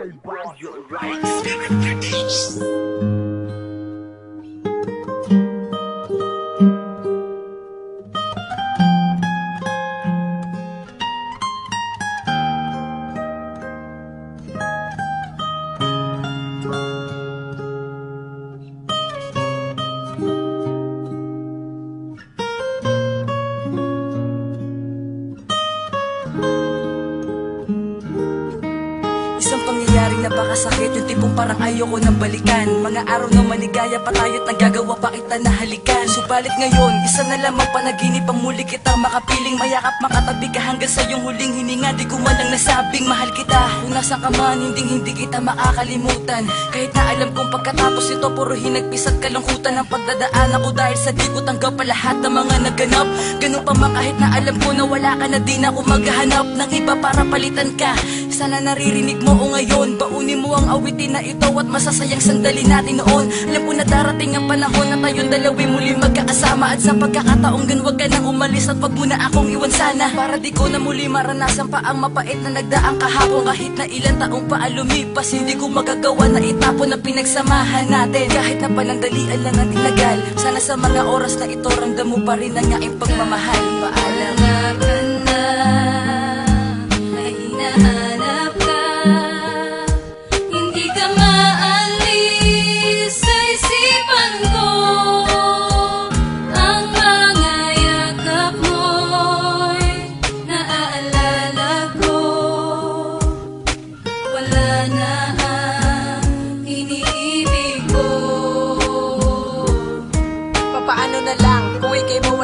and blow your rights. Na napakasakit Yung tipong parang ayoko nang balikan. Mga araw na maligaya pa tayo't nagagawa pa kita na halikan. Subalit ngayon, isa na lamang panaginip Ang muli kitang makapiling. Mayakap makatabi ka hanggang sa iyong huling hininga. Di ko man lang nasabing mahal kita. Kung nasa ka man, hindi hindi kita makakalimutan. Kahit na alam kong pagkatapos ito Puro hinagpis at kalungkutan Ang pagdadaan ako. Dahil sa di ko tanggap pa lahat ng mga naganap. Ganun pa man kahit na alam ko na wala ka na di na ako maghahanap Ng iba para palitan ka. Sana naririnig mo o ngayon Baunin mo ang awitin na ito At masasayang sandali natin noon. Alam ko na darating ang panahon Na tayong dalawi muli magkakasama. At sa pagkakataong gan ka nang umalis At wag mo na akong iwan sana. Para di ko na muli maranasan pa ang mapait na nagdaang kahapon. Kahit na ilang taong pa lumipas Hindi ko magagawa na itapon ang pinagsamahan natin. Kahit na panandalian lang ang tinagal Sana sa mga oras na ito Ramdam mo pa rin ang aking pagmamahal. Paalam na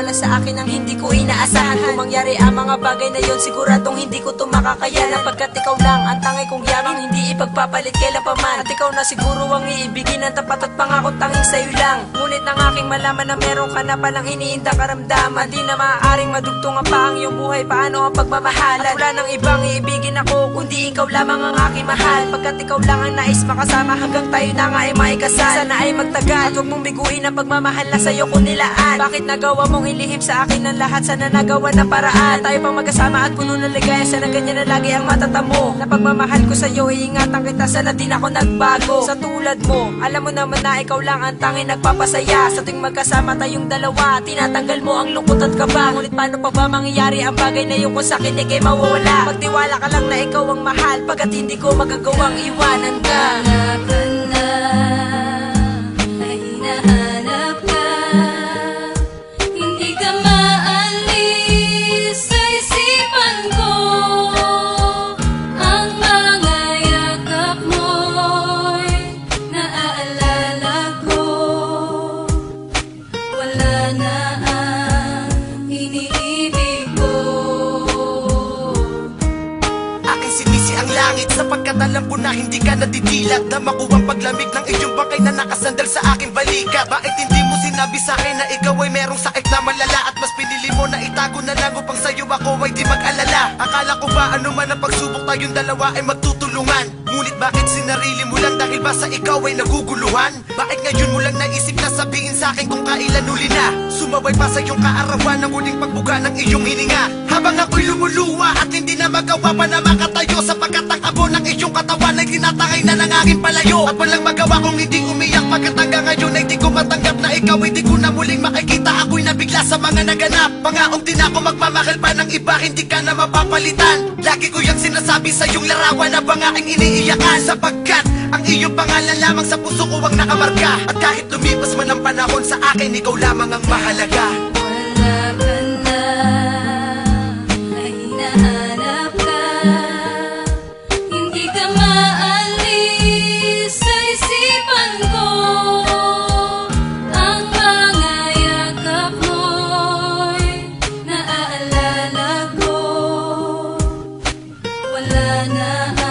mawala sa akin ang hindi ko inaasahan. Kung mangyari ang mga bagay na yon siguradong hindi ko to makakayanan. Pagkat ikaw lang ang tangay kong yaman Hindi ipagpapalit kailan pa man At ikaw na siguro ang iibigin ng tapat at pangako tanging sa'yo lang. Ngunit nang aking malaman na meron ka na palang iniindang karamdaman Di na maaaring madugtungan pa ang iyong buhay. Paano ang pagmamahalan At wala nang ibang iibigin ako Kundi ikaw lamang ang aking mahal. Pagkat ikaw lang ang nais makasama Hanggang tayo na nga ay maikasal. Sana ay magtagal. At huwag mong biguin ang pagmamahal na sa'yo ko nilaan. Bakit nagawa mong ilihim sa akin ang lahat. Sana nagawa ng paraan. Tayo pang magkasama at puno ng ligaya. Sana ganyan na lagi ang matatamo. Na pagmamahal ko sa'yo Iingatan kita. Sana din ako nagbago. Sa tulad mo Alam mo naman na ikaw lang ang tanging nagpapasaya. Sa tuwing magkasama tayong dalawa Tinatanggal mo ang lungkot at kaba. Ngunit paano pa ba mangyayari ang bagay na yung kung sakit ikay mawawala? Magtiwala ka lang na ikaw ang mahal Pagkat hindi ko magagawang iwanan ka. Ka na Sapagkat alam ko na hindi ka nadidilat Dama ko ang paglamig ng iyong bangkay na nakasandal sa aking balikat Bakit hindi mo sinabi sa akin na ikaw ay merong sakit na malala? At mas pinili mo na itago na lang upang sa'yo ako ay di mag-alala. Akala ko ba ano man ang pagsubok tayong dalawa ay magtutulungan Ngunit bakit sinarili mo lang dahil ba sa ikaw ay naguguluhan? Bakit ngayon mo lang naisip na sabihin sa akin kung kailan uli na? Sumabay pa sa iyong kaarawan ng huling pagbuga ng iyong hininga Habang ako'y lumuluwa at hindi na magawa pa na makatayo Sapagkat ang abo ng iyong katawan ay tinatangay na ng aking palayo At walang magawa kung hindi umiyak Pagkat hanggang ngayon ay di ko matanggap na ikaw ay di ko na muling makikita. Ako'y nabigla sa mga naganap. Pangaong din ako magmamahal pa ng iba Hindi ka na mapapalitan. Lagi ko yung sinasabi sa iyong larawan na bang aking iniiyakan. Sapagkat ang iyong pangalan lamang sa puso ko ang nakamarka. At kahit lumipas man ang panahon sa akin Ikaw lamang ang mahalaga Wala